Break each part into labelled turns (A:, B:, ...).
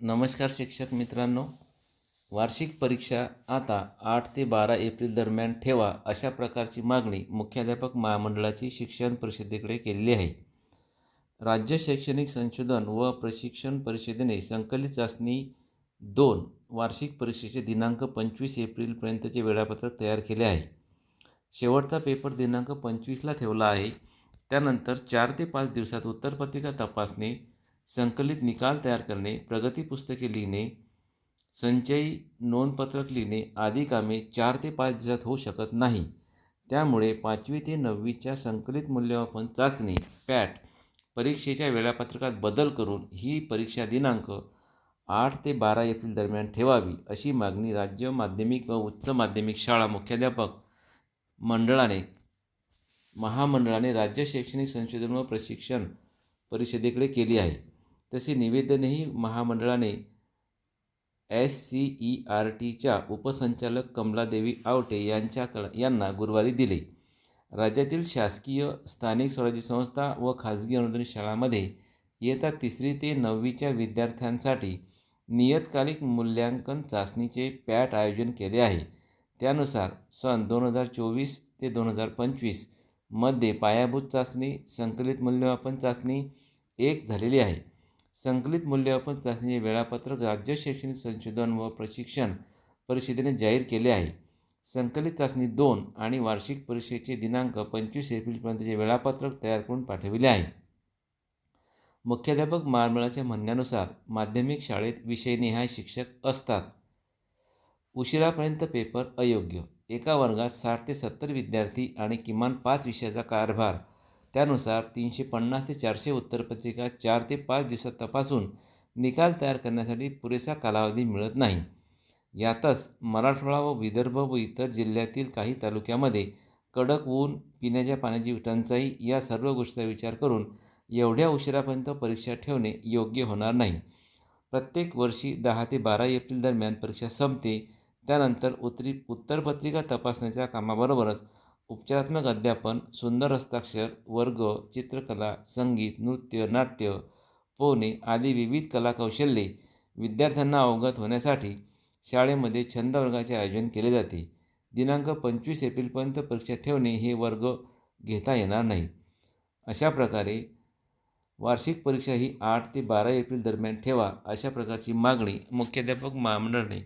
A: नमस्कार शिक्षक मित्रांनो. वार्षिक परीक्षा आता आठ ते बारा एप्रिल दरम्यान ठेवा अशा प्रकारची मागणी मुख्याध्यापक महामंडळाची शिक्षण परिषदेकडे केलेली आहे. राज्य शैक्षणिक संशोधन व प्रशिक्षण परिषदेने संकलित चाचणी दोन वार्षिक परीक्षेचे दिनांक पंचवीस एप्रिलपर्यंतचे वेळापत्रक तयार केले आहे. शेवटचा पेपर दिनांक पंचवीसला ठेवला आहे. त्यानंतर चार ते पाच दिवसात उत्तरपत्रिका तपासणी संकलित निकाल तयार करणे प्रगती पुस्तके लिहिणे संचयी नोंदपत्रक लिहिणे आदी कामे चार ते पाच दिवसात होऊ शकत नाही. त्यामुळे पाचवी ते नववीच्या संकलित मूल्यमापन चाचणी पॅट परीक्षेच्या वेळापत्रकात बदल करून ही परीक्षा दिनांक आठ ते बारा एप्रिल दरम्यान ठेवावी अशी मागणी राज्य माध्यमिक व उच्च माध्यमिक शाळा मुख्याध्यापक मंडळाने महामंडळाने राज्य शैक्षणिक संशोधन व प्रशिक्षण परिषदेकडे केली आहे. तसे निवेदनही महामंडळाने एस सी ई आर टीच्या उपसंचालक कमलादेवी आवटे यांच्याकड यांना गुरुवारी दिले. राज्यातील शासकीय स्थानिक स्वराज्य संस्था व खाजगी अनुदानित शाळांमध्ये इयत्ता तिसरी ते नववीच्या विद्यार्थ्यांसाठी नियतकालिक मूल्यांकन चाचणीचे पॅट आयोजन केले आहे. त्यानुसार सन दोन हजार चोवीस ते दोन हजार पंचवीसमध्ये पायाभूत चाचणी संकलित मूल्यमापन चाचणी एक झालेली आहे. संकलित मूल्यमापन चाचणीचे वेळापत्रक राज्य शैक्षणिक संशोधन व प्रशिक्षण परिषदेने जाहीर केले आहे. संकलित चाचणी दोन आणि वार्षिक परीक्षेचे दिनांक पंचवीस एप्रिलपर्यंतचे वेळापत्रक तयार करून पाठविले आहे. मुख्याध्यापक महामंडळाच्या म्हणण्यानुसार माध्यमिक शाळेत विषयनिहाय शिक्षक असतात. उशिरापर्यंत पेपर अयोग्य. एका वर्गात साठ ते सत्तर विद्यार्थी आणि किमान पाच विषयाचा कारभार त्यानुसार तीनशे पन्नास ते चारशे उत्तरपत्रिका चार ते पाच दिवसात तपासून निकाल तयार करण्यासाठी पुरेसा कालावधी मिळत नाही. यातच मराठवाडा व विदर्भ व इतर जिल्ह्यातील काही तालुक्यामध्ये कडक ऊन पिण्याच्या पाण्याची टंचाई या सर्व गोष्टीचा विचार करून एवढ्या उशिरापर्यंत परीक्षा ठेवणे योग्य होणार नाही. प्रत्येक वर्षी दहा ते बारा एप्रिल दरम्यान परीक्षा संपते त्यानंतर उत्तरी उत्तरपत्रिका तपासण्याच्या कामाबरोबरच उपचारात्मक अध्यापन सुंदर हस्ताक्षर वर्ग चित्रकला संगीत नृत्य नाट्य पोहणे आदी विविध कलाकौशल्ये विद्यार्थ्यांना अवगत होण्यासाठी शाळेमध्ये छंद वर्गाचे आयोजन केले जाते. दिनांक पंचवीस एप्रिलपर्यंत परीक्षा ठेवणे हे वर्ग घेता येणार नाही. अशा प्रकारे वार्षिक परीक्षा ही आठ ते बारा एप्रिल दरम्यान ठेवा अशा प्रकारची मागणी मुख्याध्यापक महामंडळाने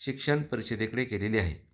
A: शिक्षण परिषदेकडे केलेली आहे.